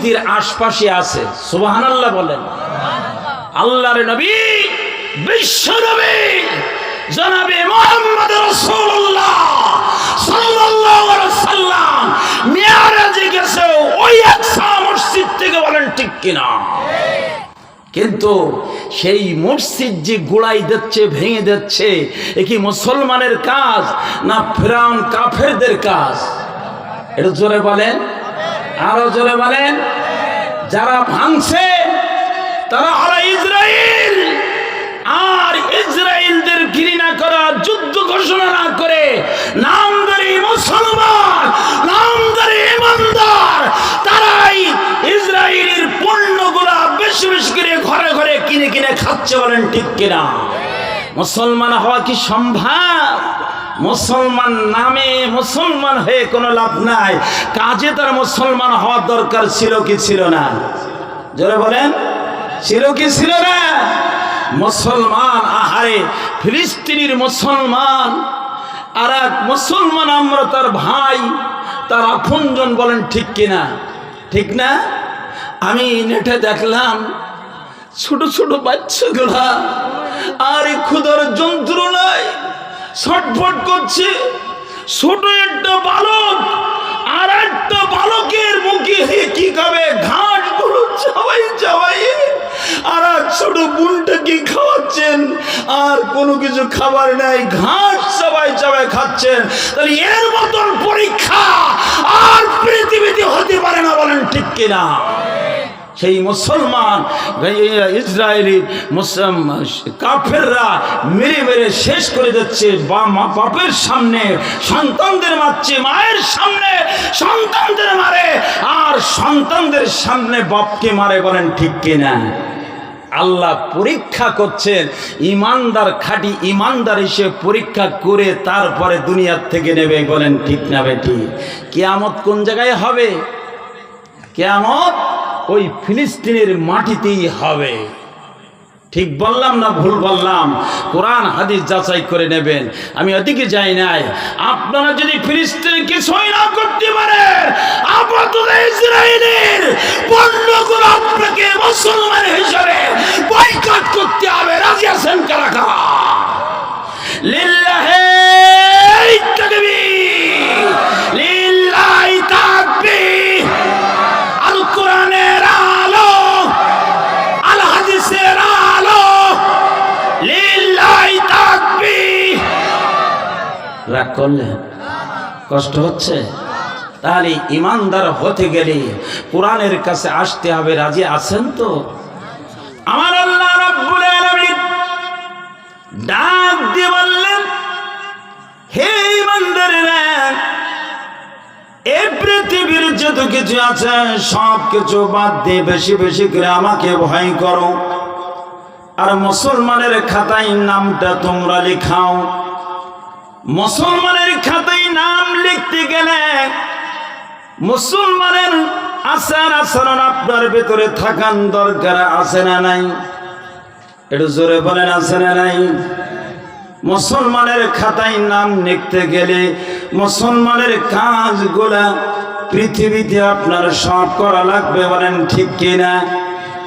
মসজিদের আশপাশে আছে। সুবাহান আল্লাহ বলেন। আল্লাহর নবী, বিশ্ব নবী, জনাবে মোহাম্মদ সাল্লাম গেছে ওই আকসা মসজিদ থেকে বলেন, ঠিক কিনা? কিন্তু সেই মসজিদ যে গোড়াই দিচ্ছে, ভেঙে দিচ্ছে, এ কি মুসলমানের কাজ না ফেরাউন কাফেরদের কাজ? এটা জোরে বলেন। আরও জোরে বলেন। যারা ভাঙছে, তারা হলো ইসরায়েল আর ইসরায়েলদের ঘৃণা করা, যুদ্ধ ঘোষণা না করে নামদারি মুসলমান, নামদারি ইমানদার, তারাই ইসরায়েলের পণ্যগুলা বেশি বেশি করে ঘরে ঘরে কিনে কিনে খাচ্ছে বলেন ঠিক কিনা? মুসলমান হওয়া কি সম্ভব? মুসলমান নামে মুসলমান হয়ে কোনো লাভ নাই। কাজে তার মুসলমান হওয়ার দরকার ছিল কি ছিল না? জোরে বলেন, ছিল কি ছিল না? মুসলমান, আহারে, ফিলিস্তিনির মুসলমান, আর এক মুসলমান আমরা তার ভাই, তার আপনজন বলেন ঠিক কিনা ঠিক না? আমি নেটে দেখলাম ছোট ছোট বাচ্চাগুলা, আর এই ক্ষুধার যন্ত্রণায় ছটফট করছে। ছোট একটা বালক আর একটা বালকের মুখে কি খাবে? ঘাটগুলো চাবাই চাবাই। আর এক ছোট বোনটাকে খাওয়াচ্ছেন? আর কোনো কিছু খাবার নাই, ঘাস চাবাই চাবাই খাচ্ছেন। তাহলে এর মতন পরীক্ষা আর পৃথিবীতে হতে পারে না বলেন ঠিক কিনা? সেই মুসলমান ইসরায়েলি কাফেররা মেরে মেরে শেষ করে যাচ্ছে বাপের সামনে, সন্তানদের মারছে, মায়ের সামনে সন্তানদের মারে, আর সন্তানদের সামনে বাপকে মারে বলেন ঠিক কিনা? আল্লাহ পরীক্ষা করছেন, ইমানদার খাঁটি ইমানদার হিসেবে পরীক্ষা করে তারপরে দুনিয়ার থেকে নেবে বলেন ঠিক না বেটি? কেয়ামত কোন জায়গায় হবে? কেয়ামত ওই ফিলিস্তিনের মাটিতেই হবে। ঠিক বললাম না ভুল বললাম? কোরআন, হাদিস যাচাই করে নেবেন। আমি ওদিকে যাই নাই। আপনারা যদি ফিলিস্তিনে কিছুই না করতে পারেন, আপাতত ইসরায়েলের পণ্যগুলো আপনাকে মুসলমান হিসেবে বয়কট করতে হবে। রাজি আছেন কারা কারা? লিল্লাহে তাকবীর। লিল্লাহি তাকবীর। আল কোরআনের আলো আল হাদিসের আলো লিল্লাহি তাকবীর রাগ করলেন কষ্ট হচ্ছে? তাহলে ইমানদার হতে গেলে কোরআনের কাছে আসতে হবে, রাজি আছেন তো? আমার আল্লাহ রাব্বুল আলামিন ডাক দিয়ে বললেন, হে ইমানদারেরা, এই পৃথিবীর যত কিছু আছে, সব কিছু বাদ দিয়ে বেশি বেশি করে আমাকে ভয় করো। আর মুসলমানের খাতায় নামটা তোমরা লিখাও। মুসলমানের খাতায় নাম লিখতে গেলে মুসলমানের আচার আচরণ আপনার ভেতরে থাকার দরকার আছে না নাই? একটু জোরে বলেন, আছে না নাই? মুসলমানের খাতায় নাম লিখতে গেলে মুসলমানের কাজগুলা পৃথিবীতে আপনার সব করা লাগবে বলেন ঠিক কিনা?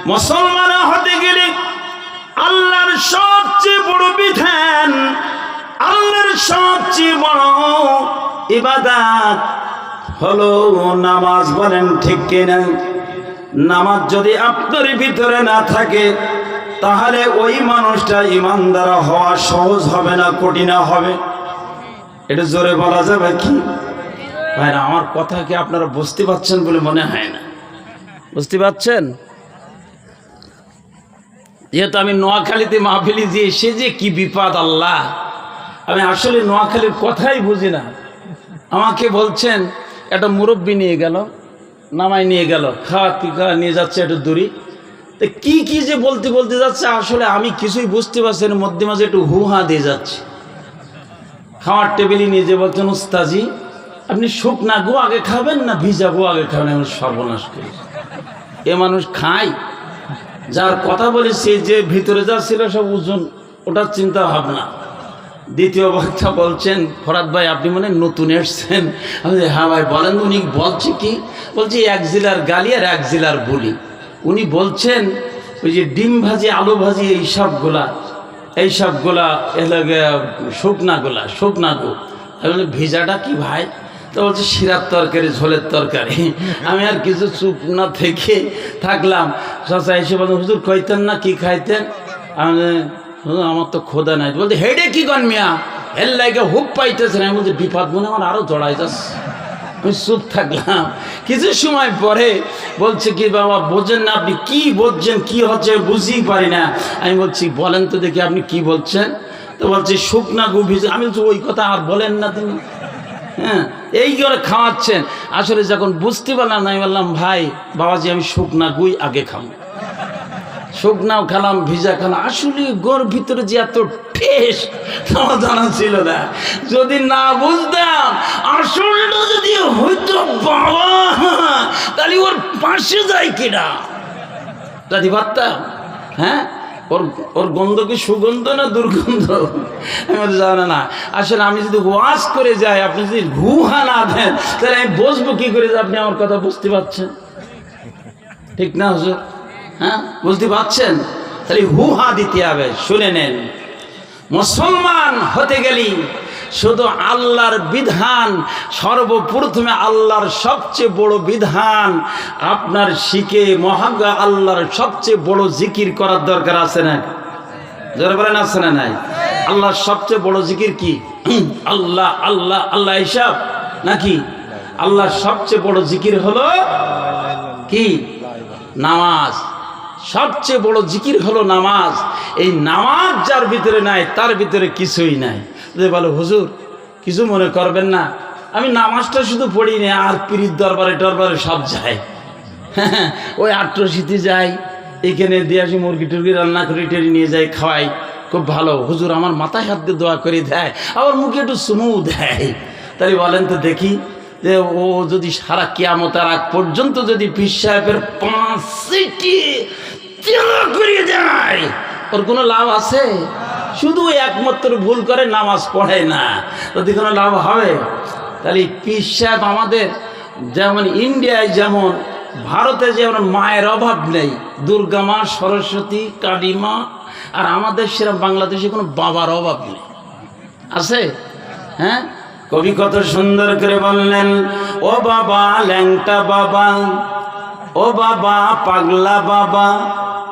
মুসলমান হতে গেলে আল্লাহর সবচেয়ে বড় বিধান আল্লাহর সবচেয়ে বড় ইবাদাত হলো নামাজ বলেন, ঠিক কিনা? নামাজ যদি আপনার ভিতরে না থাকে, তাহলে ওই মানুষটা ইমানদার হওয়া সহজ হবে না, কঠিন হবে? এটা জোরে বলা যাবে কি? ভাইরা, আমার কথা কি আপনারা বুঝতে পারছেন বলে মনে হয় না? বুঝতে পারছেন? যেহেতু আমি নোয়াখালীতে মাহফিলি দিয়ে সে যে কি বিপদ, আল্লাহ! আমি আসলে নোয়াখালীর কথাই বুঝি না। আমাকে বলছেন, একটা মুরব্বী নিয়ে গেল নামাই নিয়ে গেল খাওয়া কি খাওয়া নিয়ে যাচ্ছে একটু দূরি। তো কি কি যে বলতে বলতে যাচ্ছে, আসলে আমি কিছুই বুঝতে পারছি না মধ্যে মাঝে একটু হু, হা দিয়ে যাচ্ছে। খাওয়ার টেবিলে নিয়ে যে বলছেন, উস্তাজি, আপনি শুকনা গো, আগে খাবেন না ভিজা গো, আগে খাবেন? আমি সর্বনাশ করি। এ মানুষ খায়। যার কথা বলে, সে যে ভিতরে যা সব ওজন ওটার চিন্তা ভাবনা। দ্বিতীয় বক্তা বলছেন ফরাদ ভাই আপনি মনে নতুন এসছেন। আমি হ্যাঁ ভাই বলেন উনি বলছে কি? বলছি এক জেলার গালি আর এক জেলার বলি। উনি বলছেন ওই যে ডিম ভাজি আলু ভাজি এই সবগুলা এই সবগুলা এলো শুকনাগুলা শুকনাগু বলি, ভিজাটা কি ভাই? তো বলছে শিরার তরকারি ঝোলের তরকারি। আমি আর কিছু চুপ না থেকে থাকলাম। চাচা এসে বলতে হুজুর খাইতেন না কি খাইতেন? আমি আমার তো খোদা নাই। বলতে, হেডে কি কন মিয়া? এর লাগে হুক পাইতেছে না। বলছি বিপদ মনে আমার আরও জড়াই যাস। আমি চুপ থাকলাম। কিছু সময় পরে বলছে কি, বাবা, বোঝেন না আপনি কি বলছেন কি হচ্ছে বুঝতেই পারি না। আমি বলছি, বলেন তো দেখি আপনি কি বলছেন? তো বলছে, শুকনা গু ভিজে আমি বলছি, ওই কথা আর বলেন না তিনি। হ্যাঁ এই করে খাওয়াচ্ছেন? আসলে যখন বুঝতে পারলাম না, আমি বললাম, ভাই, বাবাজি, আমি শুকনা গুই আগে খাব। শুকনাও খেলাম ভিজা খেলাম। আসলে গোর ভিতরে যে এত টেস্ট আমার জানা ছিল না। যদি না বুঝতাম আসলটা যদি হইতো বাবা তাহলে ওর পাশে যাই কিনা? যদি পারতাম হ্যাঁ? ওর ওর গন্ধ কি সুগন্ধ না দুর্গন্ধ? আমি বলছি, জানা না। আসলে আমি যদি ওয়াশ করে যাই আপনি যদি ঘুহা না দেন তাহলে আমি বসবো কি করে যে আপনি আমার কথা বুঝতে পারছেন? ঠিক না হুজুর? হ্যাঁ? বুঝতে পারছেন? তাহলে হুহা দিতে হবে, শুনে নেন। মুসলমান হতে গেলি শুধু আল্লাহর বিধান, সর্বপ্রথমে আল্লাহর সবচেয়ে বড় বিধান। আপনার শিখে মহাজ্ঞা আল্লাহর সবচেয়ে বড় জিকির করার দরকার আছে না? জোরে আছে না নাই? আল্লাহর সবচেয়ে বড় জিকির কি? আল্লাহ আল্লাহ আল্লাহ হিসাব নাকি? আল্লাহর সবচেয়ে বড় জিকির হলো কি? নামাজ। সবচেয়ে বড় জিকির হলো নামাজ। এই নামাজ যার ভিতরে নাই, তার ভিতরে কিছুই নাই। যে বলো, হুজুর, কিছু মনে করবেন না। আমি নামাজটা শুধু পড়ি না, আর পিরিত দরবারে টরবারে সব যাই। ওই আট্রশীতে যাই, এখানে দিয়ে আসি, মুরগি টুরগি রান্না করে টেরি নিয়ে যাই, খাওয়াই। খুব ভালো। হুজুর আমার মাথায় হাত দিয়ে দোয়া করে দেয় আবার মুখে একটু সুমু দেয়। তাই বলেন তো দেখি যে ও যদি সারা কিয়ামতার আগ পর্যন্ত যদি পীর সাহেবের পাঁচ সিটি তেলা করে দেয়, ওর কোনো লাভ আছে? শুধু একমাত্র ভুল করে নামাজ পড়ে না। যদি কোনো লাভ হবে, তাহলে পীর সাহেব আমাদের যেমন ইন্ডিয়ায় যেমন, ভারতে যেমন মায়ের অভাব নেই, দুর্গা মা, সরস্বতী কালী মা আর আমাদের সেরকম বাংলাদেশে কোনো বাবার অভাব নেই। আছে? হ্যাঁ? কবি কত সুন্দর করে বললেন, ও বাবা, ল্যাংটা বাবা, ও বাবা, পাগলা বাবা,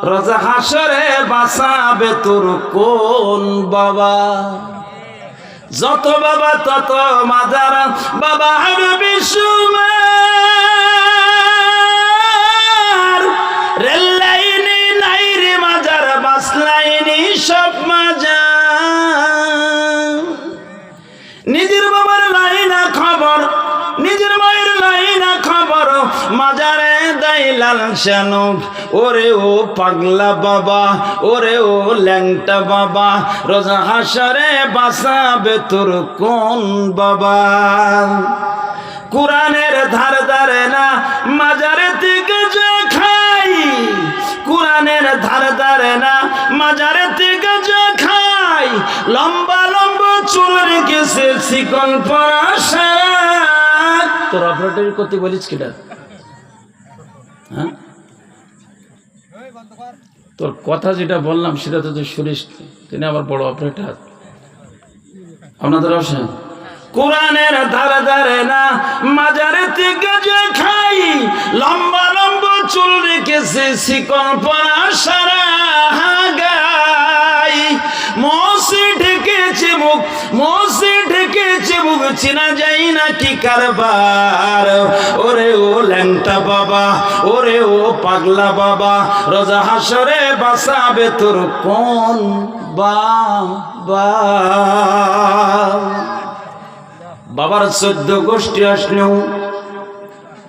রজা হাসরে বাসাবে তোর কোন বাবা? যত বাবা, তত মাদারা বাবা হবে লাল ওরে ও পাগলা বাবা, ওরে ও ল্যাংটা বাবা, রোজা হাসরে তোর কোন বাবা? কোরআনের ধার ধারে না, মাজারে থেকে যে খাই। কোরআনের ধার ধারে না, মাজারে থেকে যে খাই। লম্বা লম্বা চুল রেখেছে শিকল পরাশা। তোর অপারেটর করতে বলিস কিটা হ্যাঁ? তোর কথা যেটা বললাম সেটা তো তুই শুনিস তিনি আবার বড় অপারেটার। আপনাদের আসেন কোরআনের ধারে ধারে না মাজারে থেকে যে খাই লম্বা লম্বা চুল রেখেছে শিকল পরা সারা গাই মসি ঢেকেছে মুখ, মসি ঢেকেছে মুখ, চিনা যাই না কি কারবার? ওরে ও ল্যাংটা বাবা, ওরে ও পাগলা বাবা হাসরে বাসাবে তোর কোন বাবা? বাবার চোদ্দ গোষ্ঠী আসলেও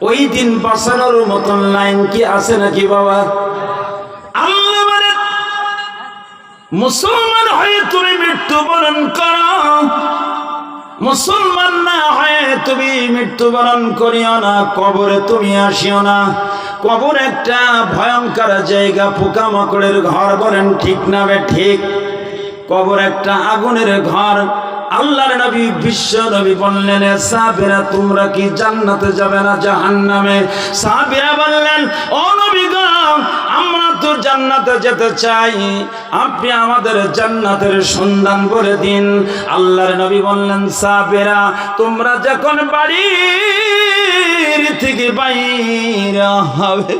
ওই দিন বাঁচানোর মতন লাইন কি আছে নাকি বাবা? আল্লাহ মুসলমান হয়ে তুমি মৃত্যুবরণ করো। মুসলমান না হয়ে তুমি মৃত্যুবরণ করিও না, কবরে তুমি আসিও না। কবর একটা ভয়ঙ্কর জায়গা, পোকামাকড়ের ঘর বলেন ঠিক না বে ঠিক। কবর একটা আগুনের ঘর। আল্লাহর নবী, বিশ্ব নবী বললেন, "এ সাহাবীরা, তোমরা কি জান্নাতে যাবে না জাহান্নামে? সাহাবীরা বললেন, ও নবী তো জান্নাতে যেতে চাই। আপনি আমাদের জান্নাতের সন্ধান করে দিন। আল্লাহর নবী বললেন সাবেরা তোমরা যখন বাড়ি থেকে বাইরে হবে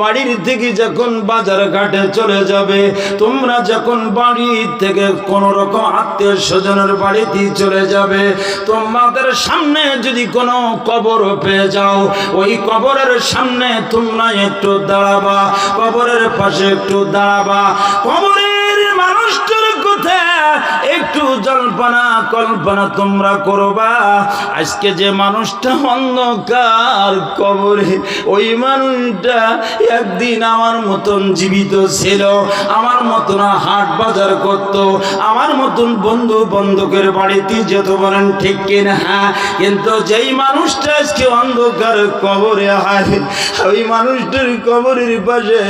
বাড়ির থেকে যখন বাজার ঘাটে চলে যাবে, তোমরা যখন বাড়ি থেকে কোন রকম আত্মীয় স্বজনের বাড়িতে চলে যাবে, তোমাদের সামনে যদি কোনো কবর পেয়ে যাও, ওই কবরের সামনে তোমরা একটু দাঁড়াবা, কবরের পাশে একটু দাঁড়াবা। কবরের মানুষটার কথা একটু জল্পনা কল্পনা তোমরা করবা। আজকে যে মানুষটা অন্ধকার কবরে, ওই মানুষটা একদিন আমার মতন জীবিত ছিল, আমার মতন হাট বাজার করত, আমার মতন বন্ধু বন্ধুকের বাড়িতে যেত বলেন ঠিক কিনা? হ্যাঁ কিন্তু যেই মানুষটা আজকে অন্ধকার কবরে হায়, ওই মানুষটার কবরের পাশে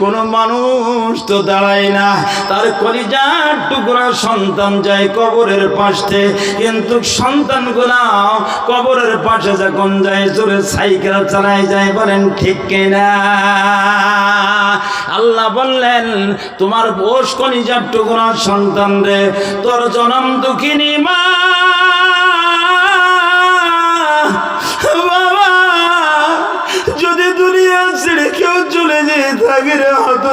কোনো মানুষ তো দাঁড়ায় না। তার কলিজার টুকরা সন্তান যায় কবরের পাশে, কিন্তু সন্তান কবরের পাশে যখন যায়, জোরে সাইকেল চালায় যায়, বলেন, ঠিক কিনা? আল্লাহ বললেন, তোমার বোস কলিজার টুকরা সন্তান রে? তোর জনম দুঃখিনী মা। যদি দুনিয়া ছেড়ে কেউ চলে যেয়ে থাকে রে হতো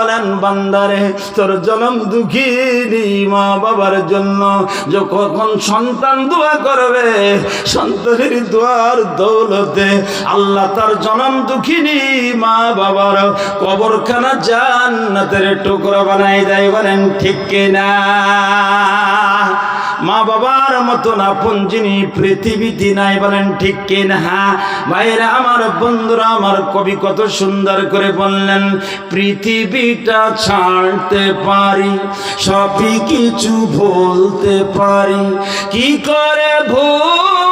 বলেন, বান্দারে, তোর জনম দুঃখিনী মা বাবার জন্য। যখন সন্তান দোয়া করবে, সন্তানের দোয়ার দৌলতে আল্লাহ তার জনম দুঃখিনী মা বাবার কবরখানা জান্নাতের টুকরো বানাই দেয়, বলেন, ঠিক কিনা? মা বাবার মতন আপন যিনি পৃথিবীতে নাই বলেন ঠিক কিনা? ভাইরা আমার বন্ধুরা, আমার কবি কত সুন্দর করে বললেন, পৃথিবীটা ছাড়তে পারি, সবই কিছু বলতে পারি। কি করে ভুল